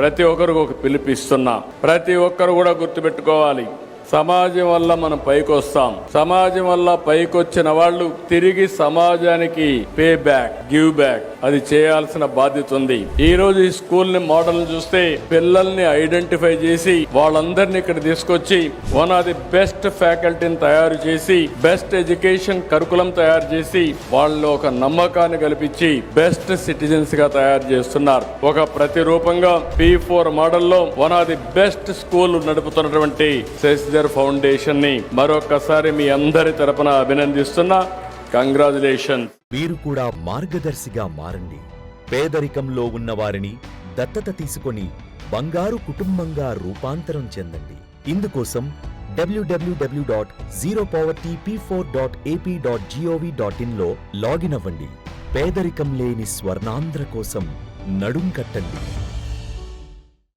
ప్రతి ఒక్కరికి ఒక పిలుపిస్తున్నా ప్రతి ఒక్కరు కూడా గుర్తుపెట్టుకోవాలి. సమాజం వల్ల మనం పైకొస్తాం. సమాజం వల్ల పైకొచ్చిన వాళ్ళు తిరిగి సమాజానికి పే బ్యాక్ గివ్ బ్యాక్. అది చేయాల్సిన బాధ్యత ఉంది. ఈ రోజు ఈ స్కూల్ని మోడల్ చూస్తే పిల్లల్ని ఐడెంటిఫై చేసి వాళ్ళందరినీ ఇక్కడ తీసుకొచ్చి వన్ ఆఫ్ ది బెస్ట్ ఫ్యాకల్టీని తయారు చేసి బెస్ట్ ఎడ్యుకేషన్ కరికులం తయారు చేసి వాళ్ళు ఒక నమ్మకాన్ని కల్పించి బెస్ట్ సిటిజన్స్గా తయారు చేస్తున్నారు. ఒక ప్రతిరూపంగా పి ఫోర్ మోడల్లో one of the best school నడుపుతున్నటువంటి Shashidhar ఫౌండేషన్ని మరొకసారి మీ అందరి తరపున అభినందిస్తున్నా. కంగ్రాచులేషన్ మీరు కూడా మార్గదర్శిగా మారండి. పేదరికంలో ఉన్నవారిని దత్తత తీసుకొని బంగారు కుటుంబంగా రూపాంతరం చెందండి. ఇందుకోసం WWW dot zero poverty P four dot AP dot GOV dot ఇన్లో login అవ్వండి. పేదరికం లేని స్వర్ణాంధ్ర కోసం నడుం కట్టండి.